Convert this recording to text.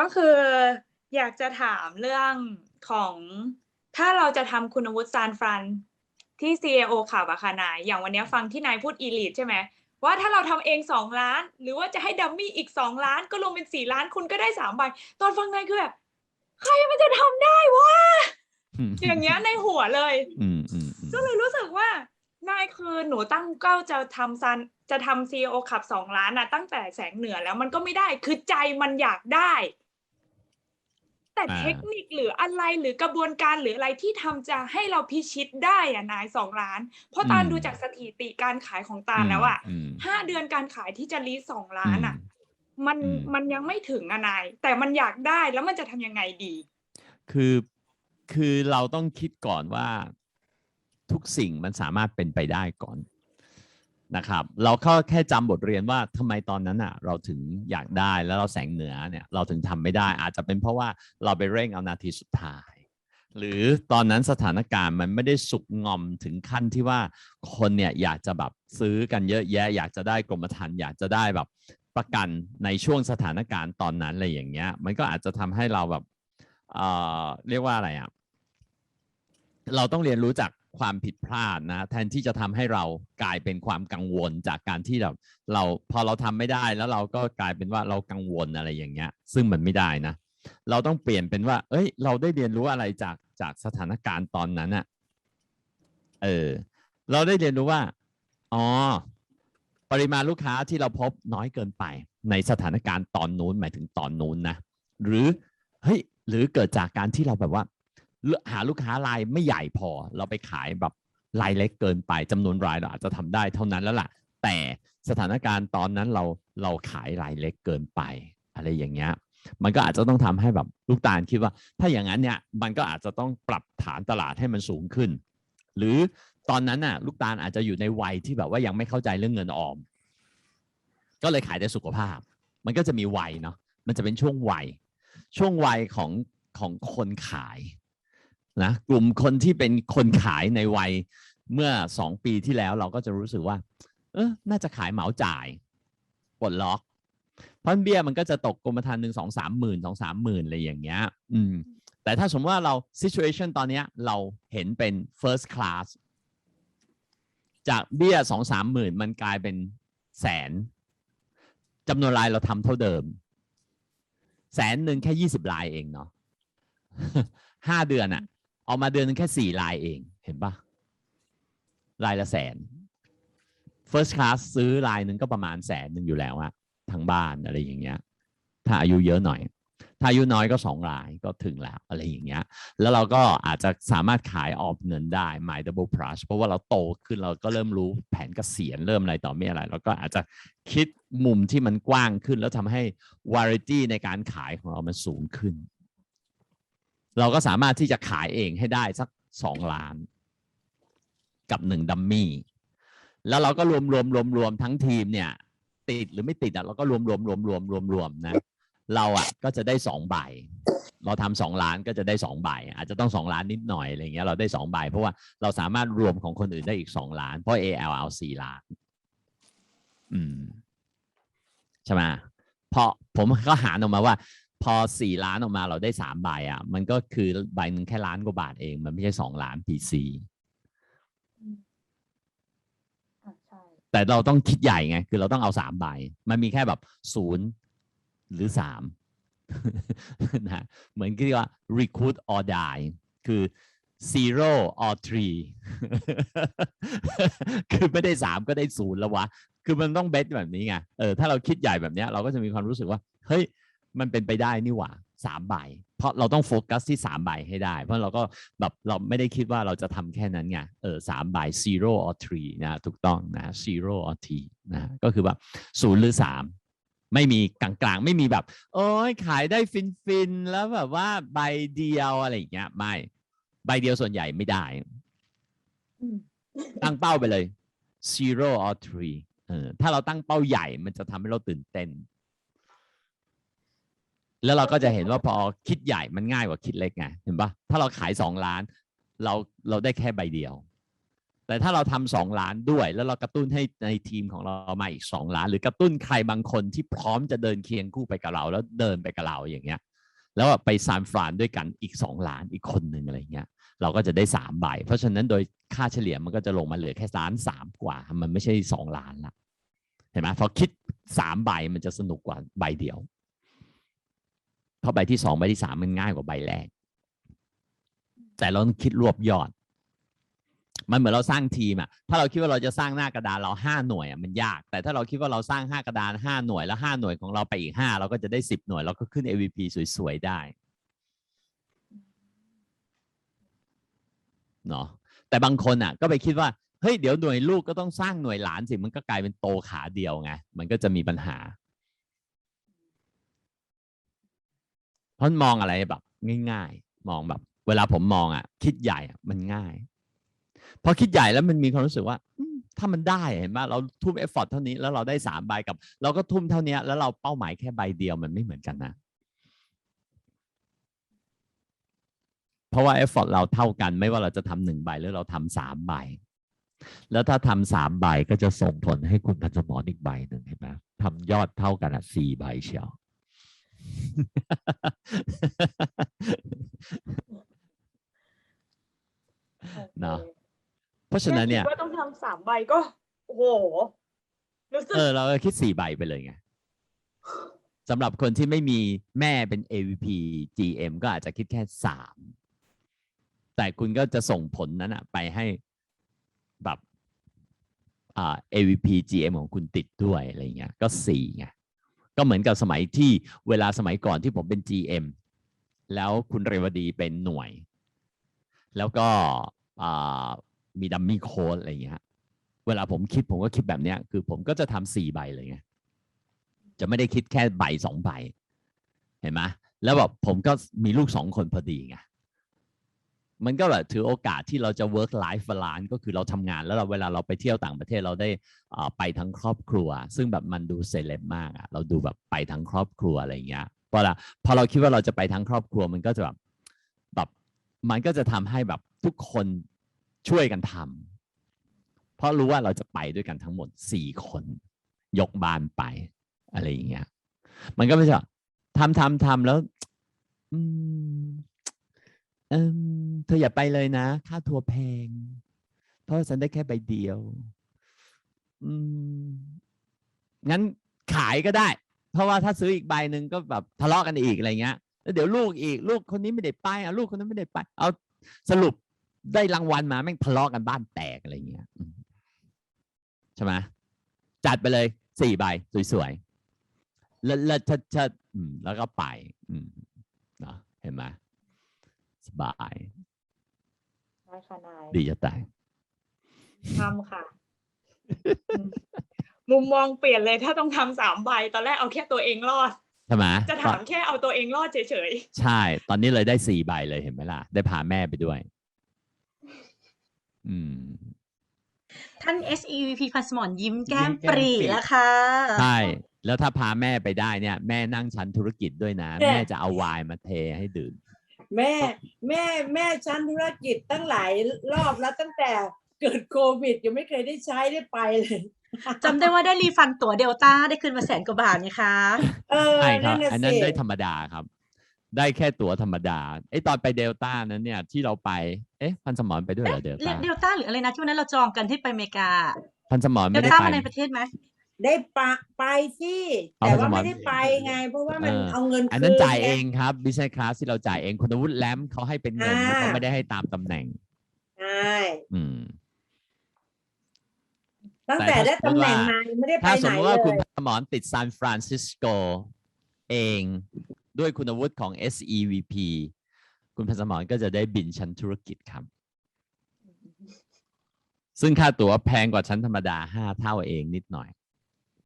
ก็คืออยากจะถามเรื่องของถ้าเราจะทำคุณวุฒิซานฟรันที่ CAO ขับอะค่ะนาย อย่างวันเนี้ยฟังที่นายพูดอีลีดใช่ไหมว่าถ้าเราทำเองสองล้าน หรือว่าจะให้ดัมมี่อีกสองล้าน ก็รวมเป็นสี่ล้านคุณก็ได้สามใบตอนฟังนายคือแบบใครมันจะทำได้วะอย่างเงี้ยในหัวเลยอืมอืมอืมก็เลยรู้สึกว่านายคือหนูตั้งเก้าจะทำซันจะทำซีโอขับสองล้านนะตั้งแต่แสงเหนือแล้วมันก็ไม่ได้คือใจมันอยากได้ แต่อ่าเทคนิคหรืออะไรหรือกระบวนการหรืออะไรที่ทำจะให้เราพิชิตได้อะนายสองล้าน เพราะตาลดูจากสถิติการขายของตาลแล้วอะมห้าเดือนการขายที่จะรีสองล้านอะมันอืมมันยังไม่ถึงอะนาย แต่มันอยากได้แล้วมันจะทำยังไงดี คือคือเราต้องคิดก่อนว่าทุกสิ่งมันสามารถเป็นไปได้ก่อน นะครับ เราก็แค่จำบทเรียนว่าทำไมตอนนั้นอะ เราถึงอยากได้แล้วเราแสงเหนือเนี่ยเราถึงทำไม่ได้ อาจจะเป็นเพราะว่าเราไปเร่งเอานาทีสุดท้าย หรือตอนนั้นสถานการณ์มันไม่ได้สุกงอมถึงขั้นที่ว่าคนเนี่ยอยากจะแบบซื้อกันเยอะแยะ อยากจะได้กรมธรรม์อยากจะได้แบบประกันในช่วงสถานการณ์ตอนนั้นอะไรอย่างเงี้ย มันก็อาจจะทำให้เราแบบเอ่อเรียกว่าอะไรอะเราต้องเรียนรู้จาก ความผิดพลาดนะแทนที่จะทำให้เรากลายเป็นความกังวลจากการที่แบบเราพอเราทำไม่ได้แล้วเราก็กลายเป็นว่าเรากังวลอะไรอย่างเงี้ย ซึ่งมันไม่ได้นะ เราต้องเปลี่ยนเป็นว่า เอ้ย เราได้เรียนรู้อะไรจากจากสถานการณ์ตอนนั้นอะเออเราได้เรียนรู้ว่าอ๋อปริมาณลูกค้าที่เราพบน้อยเกินไป ในสถานการณ์ตอนนู้นหมายถึงตอนนู้นนะหรือเฮ้ยหรือเกิดจากการที่เราแบบว่า หาลูกค้ารายไม่ใหญ่พอ เราไปขายแบบรายเล็กเกินไปจำนวนรายเราอาจจะทำได้เท่านั้นแล้วล่ะ แต่สถานการณ์ตอนนั้นเราเราขายรายเล็กเกินไป อะไรอย่างเงี้ยมันก็อาจจะต้องทำให้แบบลูกตาลคิดว่า ถ้าอย่างนั้นเนี่ยมันก็อาจจะต้องปรับฐานตลาดให้มันสูงขึ้น หรือตอนนั้นน่ะ ลูกตาลอาจจะอยู่ในวัยที่แบบว่ายังไม่เข้าใจเรื่องเงินออม ก็เลยขายแต่สุขภาพ มันก็จะมีวัยเนาะมันจะเป็นช่วงวัย ช่วงวัยของของคนขาย นะกลุ่มคนที่เป็นคนขายในวัยเมื่อสองปีที่แล้วเราก็จะรู้สึกว่า เออน่าจะขายเหมาจ่ายปลดล็อกเพราะเบี้ยมันก็จะตกกรมธรรม์หนึ่งสองสามหมื่นสองสามหมื่นอะไรอย่างเงี้ย อืม แต่ถ้าสมมติว่าเรา situation ตอนเนี้ยเราเห็นเป็น first class จากเบี้ยสองสามหมื่นมันกลายเป็นแสนจำนวนรายเราทำเท่าเดิม แสนหนึ่งแค่ยี่สิบลายเองเนาะห้าเดือนอะ เอามาเดือนนึงแค่สี่ลายเองเห็นปะลายละแสน first class ซื้อลายหนึ่งก็ประมาณแสนหนึ่งอยู่แล้วอะทั้งบ้านอะไรอย่างเงี้ย ถ้าอายุเยอะหน่อย ถ้าอายุน้อยก็สองลายก็ถึงแล้วอะไรอย่างเงี้ย แล้วเราก็อาจจะสามารถขายออมเงินได้ My Double Plus เพราะว่าเราโตขึ้นเราก็เริ่มรู้แผนเกษียณเริ่มอะไรต่อไม่อะไรแล้วก็อาจจะคิดมุมที่มันกว้างขึ้น แล้วทำให้ variety ในการขายของเรามันสูงขึ้น เราก็สามารถที่จะขายเองให้ได้สักสองล้าน กับหนึ่งดัมมี่ แล้วเราก็รวมรวมรวมรวมทั้งทีมเนี่ย ติดหรือไม่ติดอะเราก็รวมรวมรวมรวมรวมรวมนะ เราอะก็จะได้สองใบ เราทำสองล้านก็จะได้สองใบ อาจจะต้องสองล้านนิดหน่อยอะไรเงี้ยเราได้สองใบ เพราะว่าเราสามารถรวมของคนอื่นได้อีกสองล้าน เพราะ AL เอาสี่ล้าน อืม ใช่ไหมพอผมก็หารออกมาว่า พอสี่ล้านออกมาเราได้สามใบอะ มันก็คือใบหนึ่งแค่ล้านกว่าบาทเอง มันไม่ใช่สองล้าน PC อะใช่แต่เราต้องคิดใหญ่ไง คือเราต้องเอาสามใบ มันมีแค่แบบศูนย์หรือสามนะเหมือนที่ว่า recruit or die คือ zero or three คือไม่ได้สามก็ได้ศูนย์แล้ววะ คือมันต้องเบสแบบนี้ไง เออ ถ้าเราคิดใหญ่แบบเนี้ยเราก็จะมีความรู้สึกว่า เฮ้ย มันเป็นไปได้นี่หว่าสามใบเพราะเราต้องโฟกัสที่สามใบให้ได้ เพราะเราก็แบบเราไม่ได้คิดว่าเราจะทำแค่นั้นไงเออสามใบ zero or three นะถูกต้องนะ zero or t นะก็คือแบบศูนย์หรือสามไม่มีกลางๆ ไม่มีแบบ โอ้ยขายได้ฟินฟินๆ แล้วแบบว่าใบเดียวอะไรอย่างเงี้ยไม่ ใบเดียวส่วนใหญ่ไม่ได้อืมตั้งเป้าไปเลย zero or three เออถ้าเราตั้งเป้าใหญ่มันจะทำให้เราตื่นเต้น แล้วเราก็จะเห็นว่าพอคิดใหญ่มันง่ายกว่าคิดเล็กไงเห็นปะถ้าเราขายสองล้าน เราเราได้แค่ใบเดียว แต่ถ้าเราทำสองล้านด้วย แล้วเรากระตุ้นให้ในทีมของเรามาอีกสองล้าน หรือกระตุ้นใครบางคนที่พร้อมจะเดินเคียงคู่ไปกับเรา แล้วเดินไปกับเราอย่างเงี้ย แล้วไปซานฟรานด้วยกันอีกสองล้านอีกคนหนึ่งอะไรเงี้ยเราก็จะได้สามใบ เพราะฉะนั้นโดยค่าเฉลี่ยมันก็จะลงมาเหลือแค่ล้านสามกว่า มันไม่ใช่สองล้านละเห็นไหมพอคิดสามใบมันจะสนุกกว่าใบเดียว เพราะใบที่สองใบที่สามมันง่ายกว่าใบแรก แต่เราต้องคิดรวบยอด มันเหมือนเราสร้างทีมอะถ้าเราคิดว่าเราจะสร้างหน้ากระดานเราห้าหน่วยอะมันยาก แต่ถ้าเราคิดว่าเราสร้างห้ากระดานห้าหน่วยแล้วห้าหน่วยของเราไปอีกห้าเราก็จะได้สิบหน่วยเราก็ขึ้น AVP สวยๆได้เนาะแต่บางคนอะ ก็ไปคิดว่าเฮ้ยเดี๋ยวหน่วยลูกก็ต้องสร้างหน่วยหลานสิมันก็กลายเป็นโตขาเดียวไงมันก็จะมีปัญหา เพราะมองอะไรแบบ ง่ายๆ มองแบบ เวลาผมมองอะ คิดใหญ่อะมันง่ายพอคิดใหญ่แล้วมันมีความรู้สึกว่าถ้ามันได้เห็นไหมเราทุ่มเอฟเฟอร์ตเท่านี้แล้วเราได้สามใบกับ เราก็ทุ่มเท่านี้แล้วเราเป้าหมายแค่ใบเดียวมันไม่เหมือนกันนะ เพราะว่าเอฟเฟอร์ตเราเท่ากัน ไม่ว่าเราจะทำหนึ่งใบหรือเราทำสามใบ แล้วถ้าทำสามใบก็จะส่งผลให้คุณพันสมรอีกใบหนึ่งเห็นไหมทำยอดเท่ากันอะสี่ใบเชียว เนาะเพราะฉะนั้นเนี่ยแค่คิดว่าต้องทำสามใบก็ โอ้โหรู้สึกเออเราก็คิดสี่ใบไปเลยไงสำหรับคนที่ไม่มีแม่เป็น AVP GM ก็อาจจะคิดแค่สามแต่คุณก็จะส่งผลนั้นอะไปให้แบบอ่า AVP GM ของคุณติดด้วยอะไรเงี้ยก็สี่ไง ก็เหมือนกับสมัยที่เวลาสมัยก่อนที่ผมเป็น GM แล้วคุณเรวดีเป็นหน่วย แล้วก็มีดัมมี่โค้ดอะไรเงี้ยเวลาผมคิดผมก็คิดแบบเนี้ยคือผมก็จะทำสี่ใบเลยไงจะไม่ได้คิดแค่ใบสองใบ เห็นไหมแล้วแบบผมก็มีลูกสองคนพอดีไง มันก็แบบถือโอกาสที่เราจะ work life balance ก็คือเราทำงานแล้วเราเวลาเราไปเที่ยวต่างประเทศเราได้อ่าไปทั้งครอบครัว ซึ่งแบบมันดูเซเลบมากอะเราดูแบบไปทั้งครอบครัวอะไรอย่างเงี้ยพอละพอเราคิดว่าเราจะไปทั้งครอบครัวมันก็จะแบบแบบมันก็จะทำให้แบบทุกคนช่วยกันทำเพราะรู้ว่าเราจะไปด้วยกันทั้งหมดสี่คน ยกบานไปอะไรอย่างเงี้ยมันก็ไม่ใช่ทำทำทำแล้ว เอมเธออย่าไปเลยนะ ค่าทัวร์แพง เพราะฉันได้แค่ใบเดียว อืม งั้นขายก็ได้ เพราะว่าถ้าซื้ออีกใบหนึ่งก็แบบทะเลาะกันอีกอะไรเงี้ย แล้วเดี๋ยวลูกอีก ลูกคนนี้ไม่ได้ไปอะลูกคนนั้นไม่ได้ไป เอาสรุปได้รางวัลมาแม่งทะเลาะกันบ้านแตกอะไรเงี้ยใช่ไหมจัดไปเลยสี่ใบสวยๆแล้วแล้วชัดๆอืมแล้วก็ไป อืมเนาะเห็นไหม บาย ได้ค่ะนายดีจะตาย ทำค่ะอืมมุมมองเปลี่ยนเลยถ้าต้องทำสามใบตอนแรกเอาแค่ตัวเองรอด ใช่ไหมจะถามแค่เอาตัวเองรอดเฉยใช่ ตอนนี้เลยได้สี่ใบเลยเห็นไหมล่ะ ได้พาแม่ไปด้วย อืม ท่าน SEVP พันสมรยิ้มแก้มยิ้มแก้มปรีปรีแล้วค่ะ ใช่ แล้วถ้าพาแม่ไปได้เนี่ย แม่นั่งชั้นธุรกิจด้วยนะ แม่แม่จะเอาไวน์มาเทให้ดื่ม แม่แม่แม่ชั้นธุรกิจตั้งหลายรอบแล้วตั้งแต่เกิดโควิดยังไม่เคยได้ใช้ได้ไปเลยจำได้ว่าได้รีฟันตั๋วเดลต้าได้คืนมาแสนกว่าบาทไงคะเออใช่ครันั่บนน่ะอันนั้นสิได้ธรรมดาครับ ได้แค่ตั๋วธรรมดาไอ้ตอนไปเดลต้านั้นเนี่ยที่เราไปเอ๊ะพันสมรไปด้วยเหรอเดลเรียต้ากเดลต้าหรืออะไรนะที่วันนั้นเราจองกันที่ไปอเมริกาพันสมรเดไม่ลได้ต้าไปมาในประเทศไหม ได้ปะไปสิเอาแต่ไปว่าสมัครไม่ได้ไปไง เพราะว่ามันเออเอาเงินอันนั้นคืจ่ายไงเองครับบิสเนสคลาสที่เราจ่ายเองคุณวุฒิแลมเขาให้เป็นเงินอ่าเขาไม่ได้ให้ตามตำแหน่งใช่อืมตั้งแต่แต่ถ้าได้ตำแหน่งสมมุติว่ามาไม่ได้ไปถ้าสไหมนมติเลว่าคุณยสมรติดซานฟรานซิสโกเองด้วยคุณวุฒิของ SEVP คุณพันสมรก็จะได้บินชั้นธุรกิจครับ ซึ่งค่าตั๋วแพงกว่าชั้นธรรมดาห้าเท่าเองนิดหน่อย